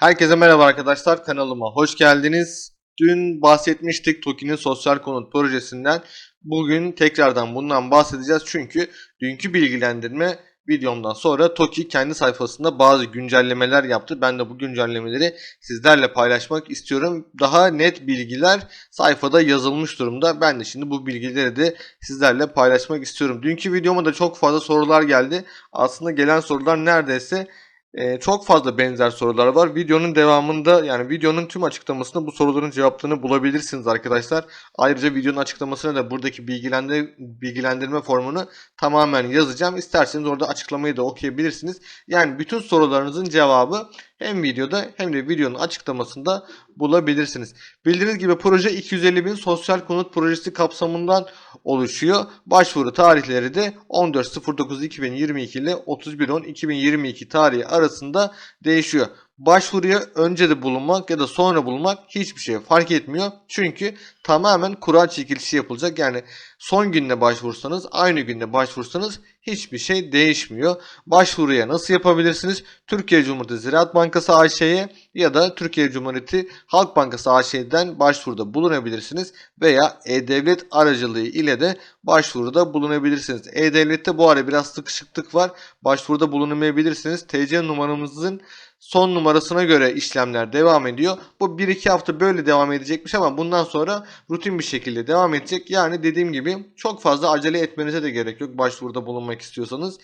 Herkese merhaba arkadaşlar kanalıma hoş geldiniz. Dün bahsetmiştik TOKİ'nin sosyal konut projesinden. Bugün tekrardan bundan bahsedeceğiz çünkü dünkü bilgilendirme videomdan sonra TOKİ kendi sayfasında bazı güncellemeler yaptı. Ben de bu güncellemeleri sizlerle paylaşmak istiyorum. Daha net bilgiler sayfada yazılmış durumda. Ben de şimdi bu bilgileri de sizlerle paylaşmak istiyorum. Dünkü videoma da çok fazla sorular geldi. Aslında gelen sorular neredeyse ee, çok fazla benzer sorular var. Videonun devamında yani videonun tüm açıklamasında bu soruların cevaplarını bulabilirsiniz arkadaşlar. Ayrıca videonun açıklamasına da buradaki bilgilendirme, bilgilendirme formunu tamamen yazacağım. İsterseniz orada açıklamayı da okuyabilirsiniz. Yani bütün sorularınızın cevabı hem videoda hem de videonun açıklamasında bulabilirsiniz. Bildiğiniz gibi proje 250 bin sosyal konut projesi kapsamından oluşuyor. Başvuru tarihleri de 14.09.2022 ile 31.10.2022 tarihi arasında değişiyor. Başvuruya önce de bulunmak ya da sonra bulunmak hiçbir şey fark etmiyor. Çünkü tamamen kura çekilişi yapılacak. Yani son günde başvursanız aynı günde başvursanız hiçbir şey değişmiyor. Başvuruya nasıl yapabilirsiniz? Türkiye Cumhuriyeti Ziraat Bankası AŞ'ye ya da Türkiye Cumhuriyeti Halk Bankası AŞ'den başvuruda bulunabilirsiniz veya E-Devlet aracılığı ile de başvuruda bulunabilirsiniz. E-Devlet'te bu ara biraz sıkışıklık var. Başvuruda bulunamayabilirsiniz. TC numaramızın son numarasına göre işlemler devam ediyor. Bu 1-2 hafta böyle devam edecekmiş ama bundan sonra rutin bir şekilde devam edecek. Yani dediğim gibi çok fazla acele etmenize de gerek yok başvuruda bulunmak istiyorsanız.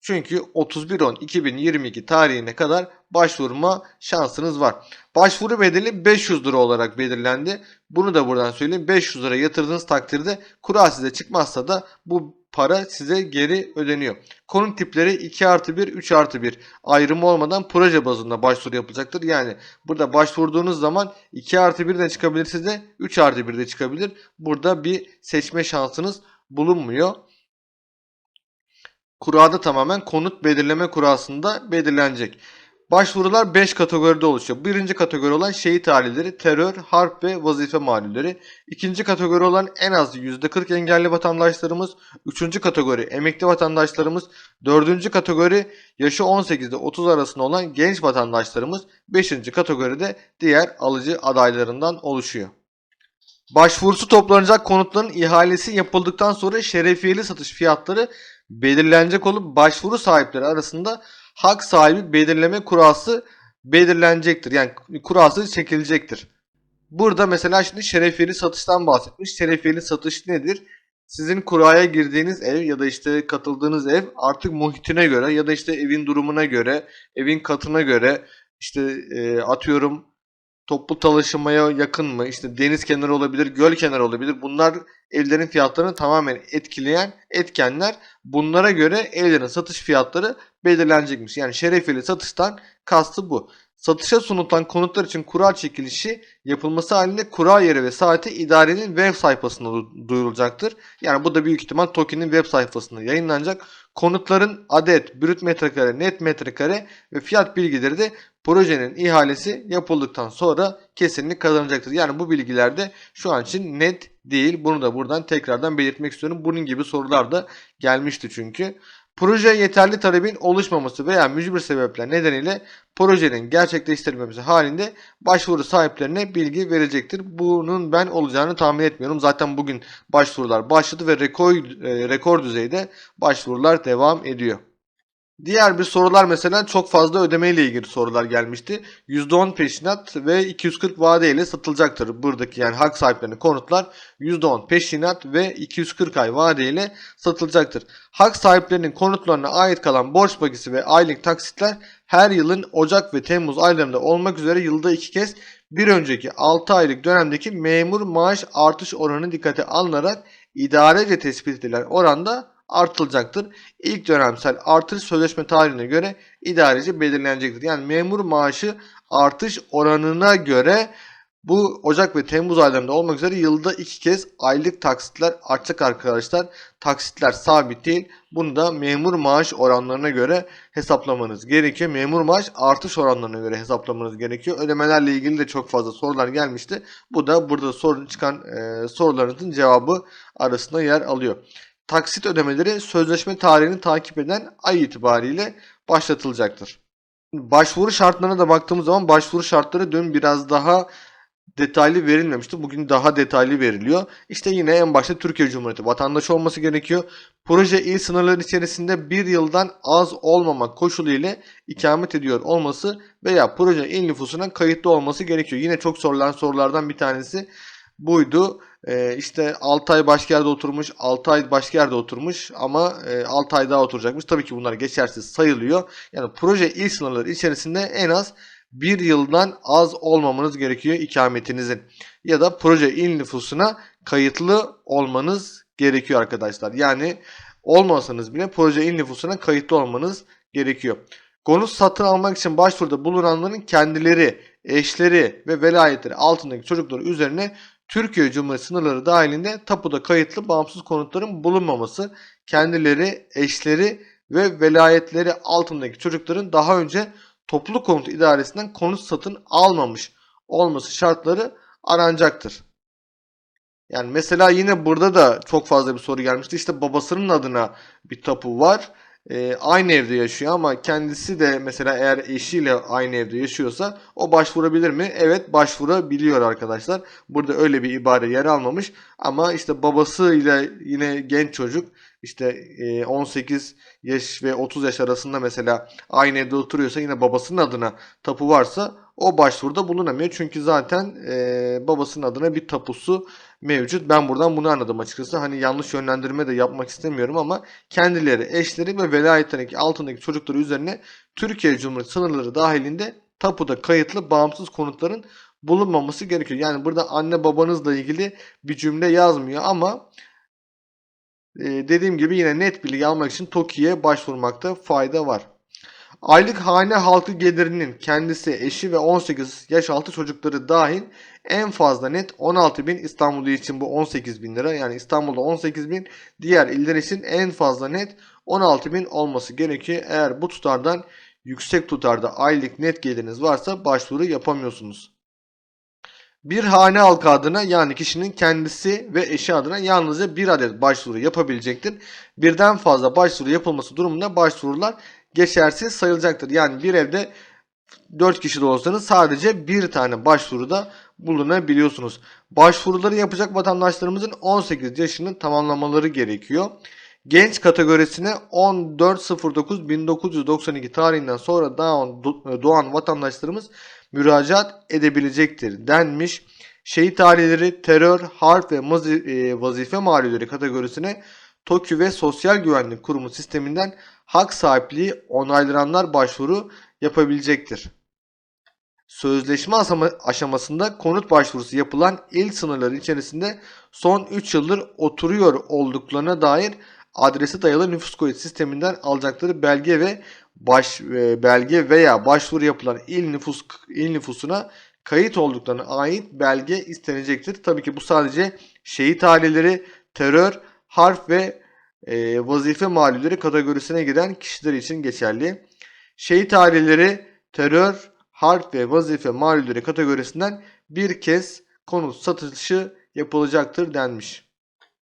Çünkü 31.10.2022 tarihine kadar başvurma şansınız var. Başvuru bedeli 500 lira olarak belirlendi. Bunu da buradan söyleyeyim. 500 lira yatırdığınız takdirde kura size çıkmazsa da bu para size geri ödeniyor. Konut tipleri 2 artı 1, 3 artı 1 ayrımı olmadan proje bazında başvuru yapılacaktır. Yani burada başvurduğunuz zaman 2 artı 1 de çıkabilir size 3 artı 1 de çıkabilir. Burada bir seçme şansınız bulunmuyor. Kurada tamamen konut belirleme kurasında belirlenecek. Başvurular 5 kategoride oluşuyor. Birinci kategori olan şehit aileleri, terör, harp ve vazife mağlulleri. İkinci kategori olan en az %40 engelli vatandaşlarımız. Üçüncü kategori emekli vatandaşlarımız. Dördüncü kategori yaşı 18 ile 30 arasında olan genç vatandaşlarımız. Beşinci kategoride diğer alıcı adaylarından oluşuyor. Başvurusu toplanacak konutların ihalesi yapıldıktan sonra şerefiyeli satış fiyatları belirlenecek olup başvuru sahipleri arasında hak sahibi belirleme kurası belirlenecektir. Yani kurası çekilecektir. Burada mesela şimdi şerefiyeli satıştan bahsetmiş. Şerefiyeli satış nedir? Sizin kuraya girdiğiniz ev ya da işte katıldığınız ev artık muhitine göre ya da işte evin durumuna göre, evin katına göre işte e, atıyorum toplu taşımaya yakın mı? İşte deniz kenarı olabilir, göl kenarı olabilir. Bunlar evlerin fiyatlarını tamamen etkileyen etkenler. Bunlara göre evlerin satış fiyatları belirlenecekmiş. Yani şerefeli satıştan kastı bu. Satışa sunulan konutlar için kura çekilişi yapılması halinde kura yeri ve saati idarenin web sayfasında duyurulacaktır. Yani bu da büyük ihtimal TOKİ'nin web sayfasında yayınlanacak. Konutların adet, brüt metrekare, net metrekare ve fiyat bilgileri de projenin ihalesi yapıldıktan sonra kesinlik kazanacaktır. Yani bu bilgiler de şu an için net değil. Bunu da buradan tekrardan belirtmek istiyorum. Bunun gibi sorular da gelmişti çünkü. Proje yeterli talebin oluşmaması veya mücbir sebepler nedeniyle projenin gerçekleştirilmemesi halinde başvuru sahiplerine bilgi verecektir. Bunun ben olacağını tahmin etmiyorum. Zaten bugün başvurular başladı ve rekor, e, rekor düzeyde başvurular devam ediyor. Diğer bir sorular mesela çok fazla ödeme ile ilgili sorular gelmişti. %10 peşinat ve 240 vade ile satılacaktır. Buradaki yani hak sahiplerine konutlar %10 peşinat ve 240 ay vade ile satılacaktır. Hak sahiplerinin konutlarına ait kalan borç bakisi ve aylık taksitler her yılın Ocak ve Temmuz aylarında olmak üzere yılda iki kez bir önceki 6 aylık dönemdeki memur maaş artış oranı dikkate alınarak idarece tespit edilen oranda artılacaktır. İlk dönemsel artış sözleşme tarihine göre idareci belirlenecektir. Yani memur maaşı artış oranına göre bu Ocak ve Temmuz aylarında olmak üzere yılda iki kez aylık taksitler artacak arkadaşlar. Taksitler sabit değil. Bunu da memur maaş oranlarına göre hesaplamanız gerekiyor. Memur maaş artış oranlarına göre hesaplamanız gerekiyor. Ödemelerle ilgili de çok fazla sorular gelmişti. Bu da burada sorun çıkan e, sorularınızın cevabı arasında yer alıyor taksit ödemeleri sözleşme tarihini takip eden ay itibariyle başlatılacaktır. Başvuru şartlarına da baktığımız zaman başvuru şartları dün biraz daha detaylı verilmemişti. Bugün daha detaylı veriliyor. İşte yine en başta Türkiye Cumhuriyeti vatandaşı olması gerekiyor. Proje il sınırları içerisinde bir yıldan az olmamak koşulu ile ikamet ediyor olması veya proje il nüfusuna kayıtlı olması gerekiyor. Yine çok sorulan sorulardan bir tanesi buydu. Ee, işte 6 ay başka yerde oturmuş, 6 ay başka yerde oturmuş ama e, 6 ay daha oturacakmış. Tabii ki bunlar geçersiz sayılıyor. Yani proje il sınırları içerisinde en az bir yıldan az olmamanız gerekiyor ikametinizin. Ya da proje il nüfusuna kayıtlı olmanız gerekiyor arkadaşlar. Yani olmasanız bile proje il nüfusuna kayıtlı olmanız gerekiyor. Konut satın almak için başvuruda bulunanların kendileri, eşleri ve velayetleri altındaki çocukları üzerine Türkiye Cumhuriyeti sınırları dahilinde tapuda kayıtlı bağımsız konutların bulunmaması, kendileri, eşleri ve velayetleri altındaki çocukların daha önce toplu konut idaresinden konut satın almamış olması şartları aranacaktır. Yani mesela yine burada da çok fazla bir soru gelmişti. İşte babasının adına bir tapu var. Ee, aynı evde yaşıyor ama kendisi de mesela eğer eşiyle aynı evde yaşıyorsa o başvurabilir mi? Evet başvurabiliyor arkadaşlar. Burada öyle bir ibare yer almamış. Ama işte babasıyla yine genç çocuk işte e, 18 yaş ve 30 yaş arasında mesela aynı evde oturuyorsa yine babasının adına tapu varsa o başvuruda bulunamıyor. Çünkü zaten e, babasının adına bir tapusu mevcut. Ben buradan bunu anladım açıkçası. Hani yanlış yönlendirme de yapmak istemiyorum ama kendileri, eşleri ve velayetlerindeki altındaki çocukları üzerine Türkiye Cumhuriyeti sınırları dahilinde tapuda kayıtlı bağımsız konutların bulunmaması gerekiyor. Yani burada anne babanızla ilgili bir cümle yazmıyor ama e, dediğim gibi yine net bilgi almak için TOKİ'ye başvurmakta fayda var. Aylık hane halkı gelirinin kendisi, eşi ve 18 yaş altı çocukları dahil en fazla net 16 bin İstanbul için bu 18 bin lira yani İstanbul'da 18 bin diğer iller için en fazla net 16 bin olması gerekiyor. Eğer bu tutardan yüksek tutarda aylık net geliriniz varsa başvuru yapamıyorsunuz. Bir hane halkı adına yani kişinin kendisi ve eşi adına yalnızca bir adet başvuru yapabilecektir. Birden fazla başvuru yapılması durumunda başvurular geçersiz sayılacaktır. Yani bir evde 4 kişi de olsanız sadece bir tane başvuruda bulunabiliyorsunuz. Başvuruları yapacak vatandaşlarımızın 18 yaşını tamamlamaları gerekiyor. Genç kategorisine 14.09.1992 tarihinden sonra doğan, doğan vatandaşlarımız müracaat edebilecektir denmiş. Şehit aileleri terör, harp ve e, vazife maliyeleri kategorisine TOKİ ve Sosyal Güvenlik Kurumu sisteminden hak sahipliği onaylananlar başvuru yapabilecektir. Sözleşme aşamasında konut başvurusu yapılan il sınırları içerisinde son 3 yıldır oturuyor olduklarına dair adresi dayalı nüfus kayıt sisteminden alacakları belge ve baş e, belge veya başvuru yapılan il nüfus il nüfusuna kayıt olduklarına ait belge istenecektir. Tabii ki bu sadece şehit aileleri, terör, harf ve e, vazife mağlulleri kategorisine giren kişiler için geçerli. Şehit aileleri, terör, harp ve vazife mağlulleri kategorisinden bir kez konut satışı yapılacaktır denmiş.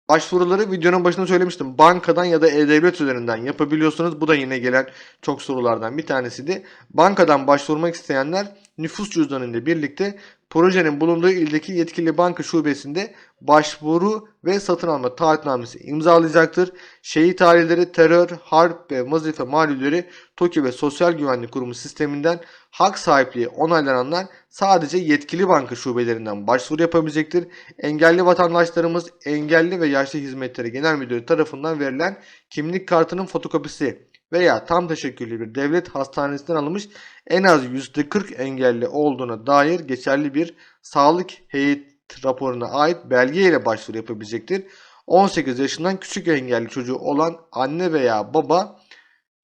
Başvuruları videonun başında söylemiştim. Bankadan ya da e-devlet üzerinden yapabiliyorsunuz. Bu da yine gelen çok sorulardan bir tanesiydi. Bankadan başvurmak isteyenler nüfus cüzdanıyla birlikte projenin bulunduğu ildeki yetkili banka şubesinde başvuru ve satın alma taahhütnamesi imzalayacaktır. Şehit aileleri, terör, harp ve vazife malulleri TOKİ ve Sosyal Güvenlik Kurumu sisteminden hak sahipliği onaylananlar sadece yetkili banka şubelerinden başvuru yapabilecektir. Engelli vatandaşlarımız Engelli ve Yaşlı Hizmetleri Genel Müdürü tarafından verilen kimlik kartının fotokopisi veya tam teşekküllü bir devlet hastanesinden alınmış en az %40 engelli olduğuna dair geçerli bir sağlık heyet raporuna ait belge ile başvuru yapabilecektir. 18 yaşından küçük engelli çocuğu olan anne veya baba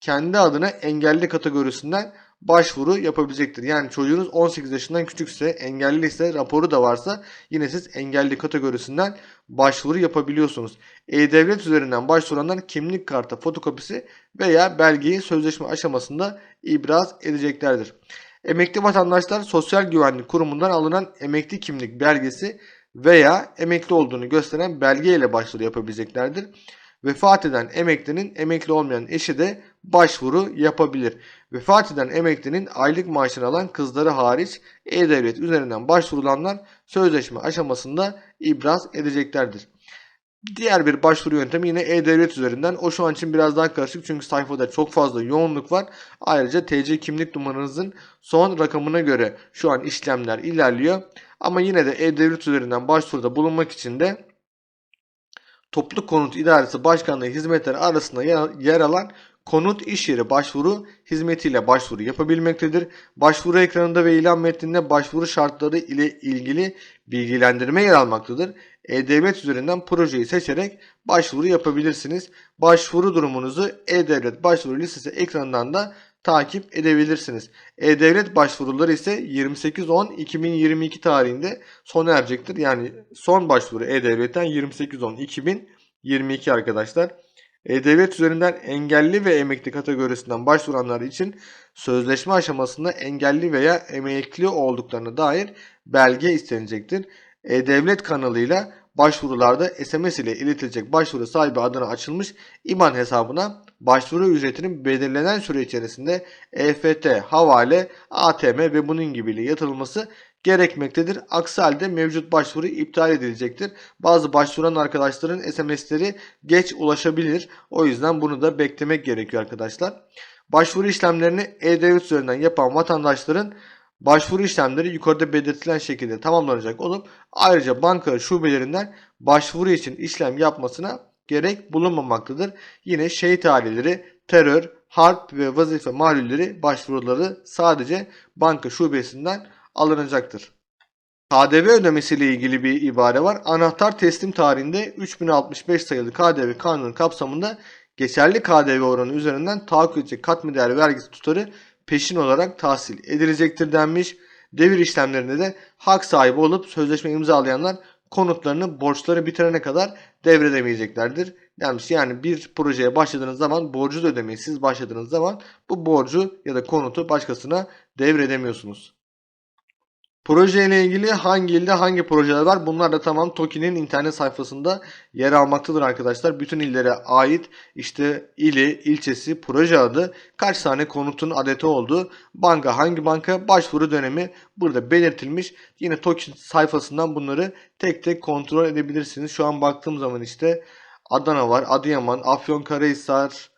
kendi adına engelli kategorisinden başvuru yapabilecektir. Yani çocuğunuz 18 yaşından küçükse, engelli ise, raporu da varsa yine siz engelli kategorisinden başvuru yapabiliyorsunuz. E-Devlet üzerinden başvuranlar kimlik kartı fotokopisi veya belgeyi sözleşme aşamasında ibraz edeceklerdir. Emekli vatandaşlar Sosyal Güvenlik Kurumu'ndan alınan emekli kimlik belgesi veya emekli olduğunu gösteren belge ile başvuru yapabileceklerdir. Vefat eden emeklinin emekli olmayan eşi de başvuru yapabilir. Vefat eden emeklinin aylık maaşını alan kızları hariç E-Devlet üzerinden başvurulanlar sözleşme aşamasında ibraz edeceklerdir. Diğer bir başvuru yöntemi yine E-Devlet üzerinden. O şu an için biraz daha karışık çünkü sayfada çok fazla yoğunluk var. Ayrıca TC kimlik numaranızın son rakamına göre şu an işlemler ilerliyor. Ama yine de E-Devlet üzerinden başvuruda bulunmak için de Toplu Konut İdaresi Başkanlığı hizmetleri arasında yer- alan konut iş yeri başvuru hizmetiyle başvuru yapabilmektedir. Başvuru ekranında ve ilan metninde başvuru şartları ile ilgili bilgilendirme yer almaktadır. E-Devlet üzerinden projeyi seçerek başvuru yapabilirsiniz. Başvuru durumunuzu E-Devlet başvuru listesi ekranından da takip edebilirsiniz. E-Devlet başvuruları ise 28.10.2022 tarihinde sona erecektir. Yani son başvuru E-Devlet'ten 28.10.2022 arkadaşlar. E-Devlet üzerinden engelli ve emekli kategorisinden başvuranlar için sözleşme aşamasında engelli veya emekli olduklarına dair belge istenecektir. E-Devlet kanalıyla başvurularda SMS ile iletilecek başvuru sahibi adına açılmış IBAN hesabına başvuru ücretinin belirlenen süre içerisinde EFT, havale, ATM ve bunun gibiyle yatırılması gerekmektedir. Aksi halde mevcut başvuru iptal edilecektir. Bazı başvuran arkadaşların SMS'leri geç ulaşabilir. O yüzden bunu da beklemek gerekiyor arkadaşlar. Başvuru işlemlerini E-Devlet üzerinden yapan vatandaşların başvuru işlemleri yukarıda belirtilen şekilde tamamlanacak olup ayrıca banka şubelerinden başvuru için işlem yapmasına gerek bulunmamaktadır. Yine şehit aileleri, terör, harp ve vazife malulleri başvuruları sadece banka şubesinden alınacaktır. KDV ödemesiyle ilgili bir ibare var. Anahtar teslim tarihinde 3065 sayılı KDV kanunu kapsamında geçerli KDV oranı üzerinden tahakkuk edecek katma değer vergisi tutarı peşin olarak tahsil edilecektir denmiş. Devir işlemlerinde de hak sahibi olup sözleşme imzalayanlar konutlarını borçları bitirene kadar devredemeyeceklerdir. Denmiş yani bir projeye başladığınız zaman borcu da ödemeyi siz başladığınız zaman bu borcu ya da konutu başkasına devredemiyorsunuz. Proje ile ilgili hangi ilde hangi projeler var? Bunlar da tamam TOKİ'nin internet sayfasında yer almaktadır arkadaşlar. Bütün illere ait işte ili, ilçesi, proje adı, kaç tane konutun adeti olduğu, banka hangi banka, başvuru dönemi burada belirtilmiş. Yine TOKİ sayfasından bunları tek tek kontrol edebilirsiniz. Şu an baktığım zaman işte Adana var, Adıyaman, Afyonkarahisar,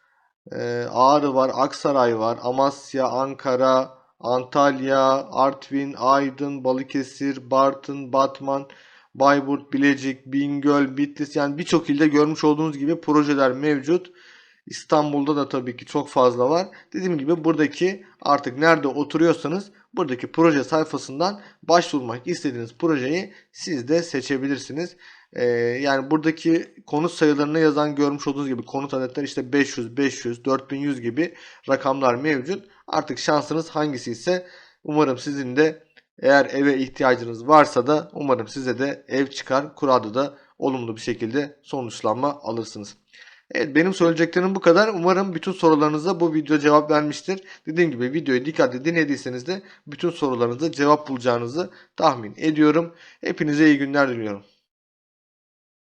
e, Ağrı var, Aksaray var, Amasya, Ankara, Antalya, Artvin, Aydın, Balıkesir, Bartın, Batman, Bayburt, Bilecik, Bingöl, Bitlis yani birçok ilde görmüş olduğunuz gibi projeler mevcut. İstanbul'da da tabii ki çok fazla var. Dediğim gibi buradaki artık nerede oturuyorsanız buradaki proje sayfasından başvurmak istediğiniz projeyi siz de seçebilirsiniz. Ee, yani buradaki konut sayılarına yazan görmüş olduğunuz gibi konut adetleri işte 500, 500, 4100 gibi rakamlar mevcut. Artık şansınız hangisi ise umarım sizin de eğer eve ihtiyacınız varsa da umarım size de ev çıkar. Kurada da olumlu bir şekilde sonuçlanma alırsınız. Evet benim söyleyeceklerim bu kadar. Umarım bütün sorularınıza bu video cevap vermiştir. Dediğim gibi videoyu dikkatli dinlediyseniz de bütün sorularınıza cevap bulacağınızı tahmin ediyorum. Hepinize iyi günler diliyorum.